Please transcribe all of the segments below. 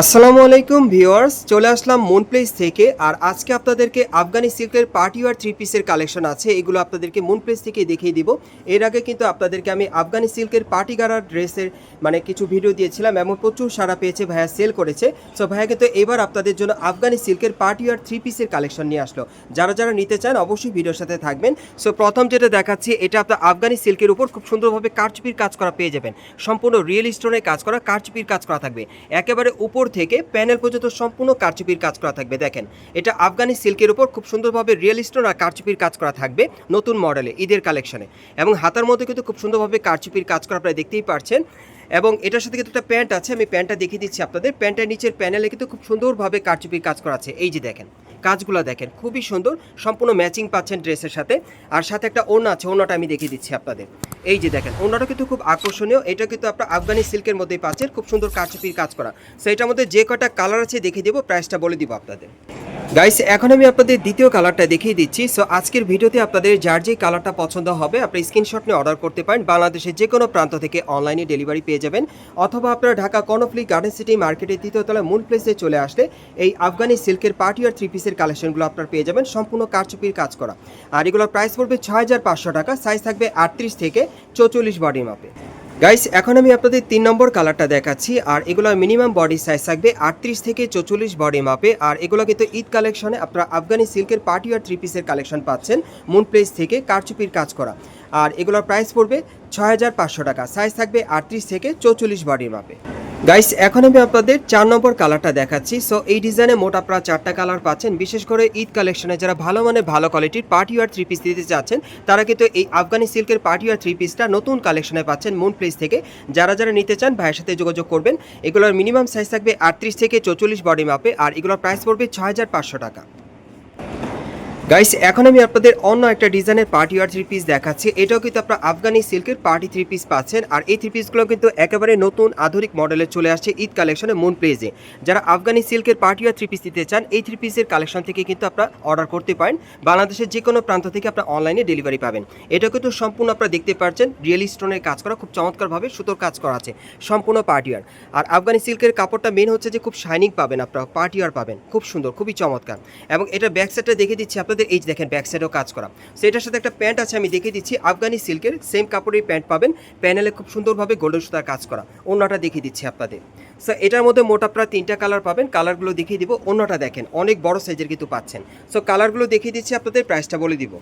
আসসালামু আলাইকুম ভিউয়ার্স, চলে আসলাম মুন প্লেস থেকে। আর আজকে আপনাদেরকে আফগানি সিল্কের পার্টি ওয়ার থ্রি পিসের কালেকশন আছে, এগুলো আপনাদেরকে মুন প্লেস থেকে দেখিয়ে দিব। এর আগে কিন্তু আপনাদেরকে আমি আফগানি সিল্কের পার্টি গারা ড্রেসের মানে কিছু ভিডিও দিয়েছিলাম এমন প্রচুর সারা পেয়েছে, ভাইয়া সেল করেছে। সো ভাইয়া কিন্তু এবার আপনাদের জন্য আফগানি সিল্কের পার্টি ওয়ার থ্রি পিসের কালেকশন নিয়ে আসলো। যারা যারা নিতে চান অবশ্যই ভিডিওর সাথে থাকবেন। সো প্রথম যেটা দেখাচ্ছি, এটা আপনার আফগানি সিল্কের উপর খুব সুন্দরভাবে কারচুপির কাজ করা পেয়ে যাবেন। সম্পূর্ণ রিয়েল স্টোনের কাজ করা, কারচুপির কাজ করা থাকবে। একেবারে উপর থেকে প্যানেল পর্যন্ত সম্পূর্ণ কারচুপির কাজ করা থাকবে, দেখেন। এটা আফগানি সিল্কের উপর খুব সুন্দরভাবে রিয়েল স্টোন আর কারচুপির কাজ করা থাকবে নতুন মডেলে ঈদের কালেকশনে এবং হাতার মধ্যে কিন্তু খুব সুন্দরভাবে কারচুপির কাজ করা আপনারা দেখতেই পারছেন। এবং এটার সাথে কিন্তু একটা প্যান্ট আছে, আমি প্যান্টটা দেখিয়ে দিচ্ছি আপনাদের। প্যান্টের নিচের প্যানেলে কিন্তু খুব সুন্দরভাবে কারচুপির কাজ করা আছে। এই যে দেখেন কাজগুলো দেখেন, খুবই সুন্দর, সম্পূর্ণ ম্যাচিং পাচ্ছেন ড্রেসের সাথে। আর সাথে একটা ওড়না আছে, ওড়নাটা আমি দেখিয়ে দিচ্ছি আপনাদের। এই যে দেখেন, ওড়নাটা কিন্তু খুব আকর্ষণীয়, এটা কিন্তু আপনার আফগানি সিল্কের মধ্যেই পাচ্ছেন, খুব সুন্দর কারচুপির কাজ করা। সো এটার মধ্যে যে কটা কালার আছে দেখিয়ে দেবো প্রাইসটা বলে দিব আপনাদের। গাইস এখন আমি আপনাদের দ্বিতীয় কালারটা দেখিয়ে দিচ্ছি। সো আজকের ভিডিওতে আপনাদের যার যে কালারটা পছন্দ হবে, আপনি স্ক্রিনশট নিয়ে অর্ডার করতে পারেন। বাংলাদেশের যে কোনো প্রান্ত থেকে অনলাইনে ডেলিভারি পেয়ে যাবেন। অথবা আপনারা ঢাকা কর্নফ্লি গার্ডেন সিটি মার্কেটের তৃতীয়তলা মূল প্লেসে চলে আসলে এই আফগানি সিল্কের পার্টি আর থ্রি পিসের কালেকশনগুলো আপনারা পেয়ে যাবেন। সম্পূর্ণ কারচুপির কাজ করা। আর এগুলোর প্রাইস পড়বে ছয় হাজার পাঁচশো টাকা। সাইজ থাকবে আটত্রিশ থেকে চৌচল্লিশ বডি মাপে গাইস এখন আমি আপনাদের তিন নম্বর কালারটা দেখাচ্ছি, আর এগুলো মিনিমাম বডি সাইজ থাকবে আটত্রিশ থেকে চৌচল্লিশ বডি মাপে আর এগুলো কিন্তু ঈদ কালেকশনে আপনারা আফগানি সিল্কের পার্টি আর থ্রি পিসের কালেকশন পাচ্ছেন মুন প্লেস থেকে কারচুপির কাজ করা। আর এগুলোর প্রাইস পড়বে ছয় হাজার পাঁচশো টাকা সাইজ থাকবে আটত্রিশ থেকে চৌচল্লিশ বডির মাপে গাইস এখন আমি আপনাদের চার নম্বর কালারটা দেখাচ্ছি। সো এই ডিজাইনে মোট আপনারা চারটা কালার পাচ্ছেন। বিশেষ করে ঈদ কালেকশনে যারা ভালো মানের, ভালো কোয়ালিটির পার্টি ওয়ার থ্রি পিস দিতে চাচ্ছেন, তারা কিন্তু এই আফগানি সিল্কের পার্টি ওয়ার থ্রি পিসটা নতুন কালেকশনে পাচ্ছেন মুন প্লেস থেকে। যারা যারা নিতে চান, ভাইয়ের সাথে যোগাযোগ করবেন। এগুলোর মিনিমাম সাইজ থাকবে আটত্রিশ থেকে চৌচল্লিশ বডি মাপে আর এগুলোর প্রাইস পড়বে ছয় হাজার পাঁচশো টাকা। গাইস এখন আমি আপনাদের অন্য একটা ডিজাইনের পার্টি আর থ্রি পিস দেখাচ্ছি। এটাও কিন্তু আপনারা আফগানি সিল্কের পার্টি থ্রি পিস পাচ্ছেন। আর এই থ্রি পিসগুলো কিন্তু একেবারে নতুন, আধুনিক মডেলে চলে আসছে ঈদ কালেকশনে মুন প্লেজে যারা আফগানি সিল্কের পার্টি আর থ্রি পিস দিতে চান, এই থ্রি পিসের কালেকশন থেকে কিন্তু আপনারা অর্ডার করতে পারেন। বাংলাদেশের যে কোনো প্রান্ত থেকে আপনারা অনলাইনে ডেলিভারি পাবেন। এটা কিন্তু সম্পূর্ণ আপনারা দেখতে পাচ্ছেন। রিয়েল স্টোনের কাজ করা, খুব চমৎকারভাবে সুতোর কাজ করা আছে। সম্পূর্ণ পার্টিয়ার আর আফগানি সিল্কের কাপড়টা মেন হচ্ছে যে, খুব শাইনিং পাবেন আপনারা পার্টিয়ার পাবেন। খুব সুন্দর, খুবই চমৎকার। এবং এটা ব্যাক সাইডটা দেখে দিচ্ছি আপনাদের। এই যে দেখেন ব্যাক সাইডেও কাজ করা। সো এটার সাথে একটা প্যান্ট আছে, আমি দেখিয়ে দিচ্ছি। আফগানি সিল্কের সেম কাপড়ের প্যান্ট পাবেন। প্যানেলে খুব সুন্দরভাবে গোল্ডেন সুতার কাজ করা। অন্যটা দেখিয়ে দিচ্ছি আপনাদের। সো এটার মধ্যে মোট আপনারা তিনটা কালার পাবেন। কালারগুলো দেখিয়ে দিব। অন্যটা দেখেন, অনেক বড় সাইজের কিন্তু পাচ্ছেন। সো কালারগুলো দেখিয়ে দিচ্ছি, আপনাদের প্রাইসটা বলে দিব।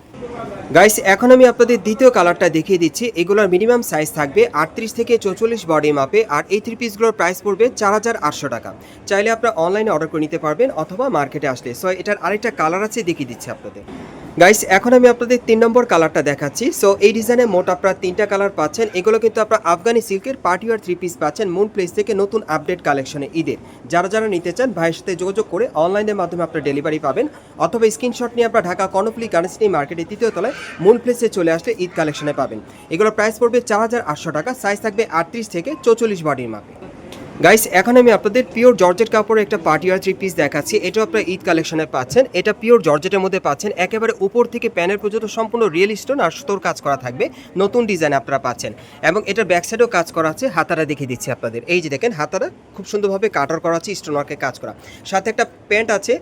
গাইস এখন আমি আপনাদের দ্বিতীয় কালারটা দেখিয়ে দিচ্ছি। এগুলোর মিনিমাম সাইজ থাকবে আটত্রিশ থেকে চৌচল্লিশ বডি মাপে আর এই থ্রি পিসগুলোর প্রাইস পড়বে চার হাজার আটশো টাকা। চাইলে আপনারা অনলাইনে অর্ডার করে নিতে পারবেন অথবা মার্কেটে আসলে। সো এটার আরেকটা কালার আছে, দেখিয়ে দিচ্ছি আপনাদের। গাইস এখন আমি আপনাদের তিন নম্বর কালারটা দেখাচ্ছি। সো এই ডিজাইনে মোট আপনারা তিনটা কালার পাচ্ছেন। এগুলো কিন্তু আপনারা আফগানি সিল্কের পার্টি আর থ্রি পিস পাচ্ছেন মুন প্লেস থেকে নতুন আপডেট কালেকশনে ঈদের। যারা যারা নিতে চান, ভাইয়ের সাথে যোগাযোগ করে অনলাইনের মাধ্যমে আপনারা ডেলিভারি পাবেন। অথবা স্ক্রিনশট নিয়ে আপনারা ঢাকা কর্ণফুলি গার্ডেন্সনি মার্কেটের তৃতীয় তলায় মুন প্লেসে চলে আসলে ঈদ কালেকশনে পাবেন। এগুলোর প্রাইস পড়বে চার হাজার আটশো টাকা সাইজ থাকবে আটত্রিশ থেকে চৌচল্লিশ বডির মাপে। গাইস এখন আমি আপনাদের পিওর জর্জেট কাপড়ের একটা পার্টি আর থ্রি পিস দেখাচ্ছি। এটাও আপনারা ঈদ কালেকশনে পাচ্ছেন। এটা পিওর জর্জেটের মধ্যে পাচ্ছেন। একেবারে উপর থেকে প্যানের পর্যন্ত সম্পূর্ণ রিয়েল স্টোন আর সুতোর কাজ করা থাকবে। নতুন ডিজাইন আপনারা পাচ্ছেন। এবং এটার ব্যাকসাইডেও কাজ করা আছে। হাতারা দেখিয়ে দিচ্ছি আপনাদের। এই যে দেখেন, হাতারা খুব সুন্দরভাবে কাটার করা আছে স্টোন কাজ করা। সাথে একটা প্যান্ট আছে।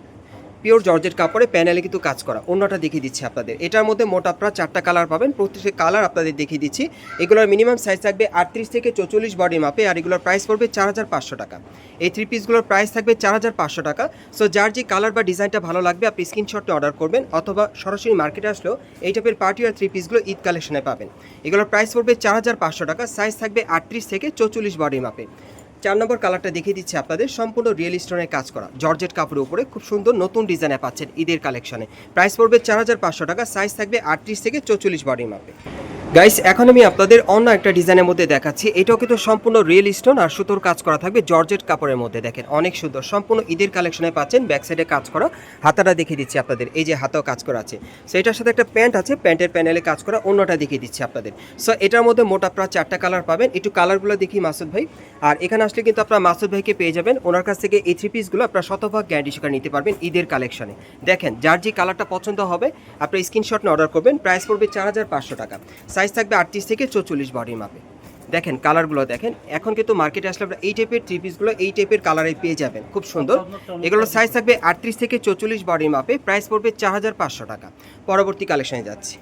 পিওর জর্জেট কাপড়ে প্যানেলে কিন্তু কাজ করা। অন্যটা দেখিয়ে দিচ্ছি আপনাদের। এটার মধ্যে মোট আপনারা চারটা কালার পাবেন। প্রত্যেকটা কালার আপনাদের দেখিয়ে দিচ্ছি। এগুলোর মিনিমাম সাইজ থাকবে আটত্রিশ থেকে চৌচল্লিশ বডি মাপে আর এগুলোর প্রাইস পড়বে চার হাজার পাঁচশো টাকা। এই থ্রি পিসগুলোর প্রাইস থাকবে চার হাজার পাঁচশো টাকা। সো যার যে কালার বা ডিজাইনটা ভালো লাগবে, আপনি স্ক্রিনশটে অর্ডার করবেন অথবা সরাসরি মার্কেটে আসলেও এই টাইপের পার্টি আর থ্রি পিসগুলো ঈদ কালেকশনে পাবেন। এগুলোর প্রাইস পড়বে চার হাজার পাঁচশো টাকা। সাইজ থাকবে আটত্রিশ থেকে চৌচল্লিশ বডি মাপে। চার নম্বর কালারটা দেখিয়ে দিচ্ছি আপনাদের। সম্পূর্ণ রিয়েল স্টোনের কাজ করা। জর্জেট কাপড়ের উপরে খুব সুন্দর নতুন ডিজাইনে পাচ্ছেন ঈদের কালেকশনে। প্রাইস পড়বে চার হাজার পাঁচশো টাকা সাইজ থাকবে আটত্রিশ থেকে চৌচল্লিশ বডি মাপে। গাইস এখন আমি আপনাদের অন্য একটা ডিজাইনের মধ্যে দেখাচ্ছি। এটাও কিন্তু সম্পূর্ণ রিয়েল স্টোন আর সুতোর কাজ করা থাকবে জর্জেট কাপড়ের মধ্যে, দেখেন। অনেক সুন্দর, সম্পূর্ণ ঈদের কালেকশনে পাচ্ছেন ব্যাক সাইডে কাজ করা। হাতাটা দেখিয়ে দিচ্ছি আপনাদের, এই যে হাতাও কাজ করা আছে। সো এটার সাথে একটা প্যান্ট আছে প্যান্টের প্যানেলে কাজ করা, অন্যটা দেখিয়ে দিচ্ছি আপনাদের। সো এটার মধ্যে মোট আপনারা চারটা কালার পাবেন। একটু কালারগুলো দেখি মাসুদ ভাই। আর এখানে আসলে কিন্তু আপনারা মাসুদ ভাইকে পেয়ে যাবেন। ওনার কাছ থেকে এই থ্রি পিসগুলো আপনারা শতভাগ গ্যারান্টি সহকারে নিতে পারবেন ঈদের কালেকশনে। দেখেন, যার যে কালারটা পছন্দ হবে, আপনার স্ক্রিনশট নিয়ে অর্ডার করবেন। প্রাইস পড়বে চার হাজার পাঁচশো টাকা। সাইজ থাকবে আটত্রিশ থেকে চৌচল্লিশ বডির মাপে দেখেন কালারগুলো দেখেন, এখন কিন্তু মার্কেটে আসলে আপনারা এই টাইপের থ্রি পিসগুলো এই টাইপের কালারে পেয়ে যাবেন, খুব সুন্দর। এগুলোর সাইজ থাকবে আটত্রিশ থেকে চৌচল্লিশ বডির মাপে প্রাইস পড়বে চার হাজার পাঁচশো টাকা। পরবর্তী কালেকশানে যাচ্ছি।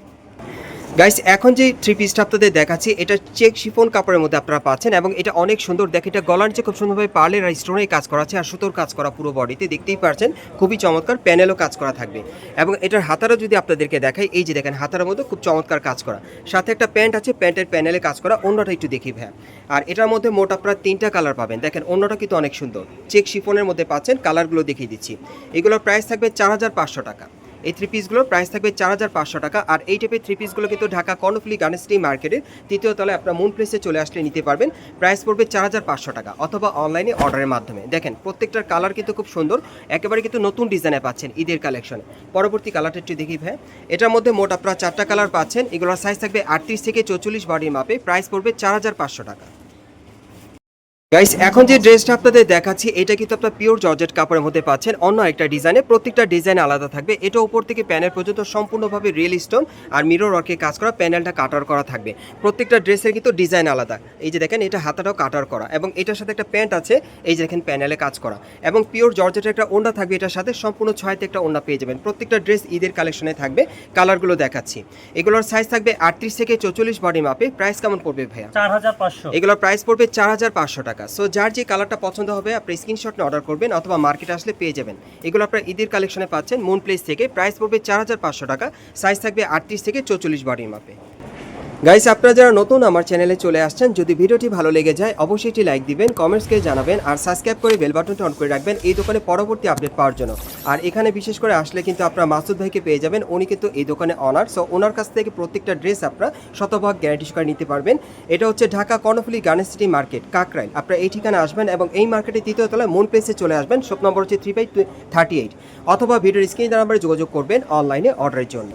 গাইস এখন যে থ্রি পিসটা আপনাদের দেখাচ্ছি, এটা চেক শিফন কাপড়ের মধ্যে আপনারা পাচ্ছেন এবং এটা অনেক সুন্দর। দেখে এটা গলার নিচে খুব সুন্দরভাবে পার্লের আর স্টোনের কাজ করা আছে আর সুতোর কাজ করা পুরো বডিতে দেখতেই পারছেন, খুবই চমৎকার প্যানেলও কাজ করা থাকবে। এবং এটার হাতারও যদি আপনাদেরকে দেখাই, এই যে দেখেন, হাতার মধ্যে খুব চমৎকার কাজ করা। সাথে একটা প্যান্ট আছে প্যান্টের প্যানেলে কাজ করা, অন্যটা একটু দেখি ভাই আর এটার মধ্যে মোট আপনারা তিনটা কালার পাবেন। দেখেন, অন্যটা কিন্তু অনেক সুন্দর। চেক শিফনের মধ্যে পাচ্ছেন কালারগুলো দেখিয়ে দিচ্ছি। এগুলোর প্রাইস থাকবে চার হাজার পাঁচশো টাকা। এই থ্রি পিসগুলোর প্রাইস থাকবে চার হাজার পাঁচশো টাকা। আর এই টাইপের থ্রি পিসগুলো কিন্তু ঢাকা কর্ণফুলি গানেস্ট্রি মার্কেটের তৃতীয় তলায় আপনার মুন প্লেসে চলে আসলে নিতে পারবেন। প্রাইস পড়বে চার হাজার পাঁচশো টাকা অথবা অনলাইনে অর্ডারের মাধ্যমে। দেখেন, প্রত্যেকটার কালার কিন্তু খুব সুন্দর। একেবারে কিন্তু নতুন ডিজাইনে পাচ্ছেন ঈদের কালেকশনে পরবর্তী কালারটা একটু দেখি ভাই। এটার মধ্যে মোট আপনারা চারটা কালার পাচ্ছেন। এগুলোর সাইজ থাকবে আটত্রিশ থেকে চৌচল্লিশ বডির মাপে প্রাইস পড়বে চার হাজার পাঁচশো টাকা। গাইস এখন যে ড্রেসটা আপনাদের দেখাচ্ছি এটা কিন্তু আপনার পিওর জর্জেট কাপড়ের মধ্যে পাচ্ছেন। অন্য একটা ডিজাইনে প্রত্যেকটা ডিজাইন আলাদা থাকবে। এটা উপর থেকে প্যানেল পর্যন্ত সম্পূর্ণভাবে রিয়েল স্টোন আর মিরর ওয়ার্কে কাজ করা প্যানেলটা কাটার করা থাকবে। প্রত্যেকটা ড্রেসের কিন্তু ডিজাইন আলাদা। এই যে দেখেন এটা হাতাটাও কাটার করা এবং এটার সাথে একটা প্যান্ট আছে এই যে দেখেন প্যানেলে কাজ করা। এবং পিওর জর্জেটের একটা ওন্না থাকবে এটার সাথে সম্পূর্ণ ছয়তে একটা ওন্না পেয়ে যাবেন। প্রত্যেকটা ড্রেস ঈদের কালেকশনে থাকবে কালারগুলো দেখাচ্ছি। এগুলোর সাইজ থাকবে আটত্রিশ থেকে চৌচল্লিশ বডি মাপে। প্রাইস কেমন পড়বে ভাইয়া? চার হাজার পাঁচশো। এগুলোর প্রাইস পড়বে চার হাজার পাঁচশো টাকা। সো যার যে কালারটা পছন্দ হবে, আপনি স্ক্রিনশট নিয়ে অর্ডার করবেন অথবা মার্কেটে আসলে পেয়ে যাবেন। এগুলো আপনার ঈদের কালেকশনে পাচ্ছেন মুন প্লেস থেকে প্রাইস পড়বে চার হাজার পাঁচশো টাকা সাইজ থাকবে আটত্রিশ থেকে চৌচল্লিশ বডির মাপে গাইস, আপনারা যারা নতুন আমার চ্যানেলে চলে আসছেন, যদি ভিডিওটি ভালো লেগে যায়, অবশ্যই এটি লাইক দিবেন, কমেন্টসকে জানাবেন, আর সাবস্ক্রাইব করে বেল বাটনটি অন করে রাখবেন এই দোকানে পরবর্তী আপডেট পাওয়ার জন্য। আর এখানে বিশেষ করে আসলে কিন্তু আপনারা মাসুদ ভাইকে পেয়ে যাবেন, উনি কিন্তু এই দোকানে অনার সো ওনার কাছ থেকে প্রত্যেকটা ড্রেস আপনারা শতভাগ গ্যারান্টি করে নিতে পারবেন। এটা হচ্ছে Dhaka Karnaphuli garden city market Kakrail. আপনারা এই ঠিকানা আসবেন এবং এই মার্কেটের তৃতীয় তলায় মুন প্লেসে চলে আসবেন শপ নম্বর হচ্ছে থ্রি বাই থার্টি এইট অথবা ভিডিওর স্ক্রিন নাম্বারে যোগাযোগ করবেন অনলাইনে অর্ডারের জন্য।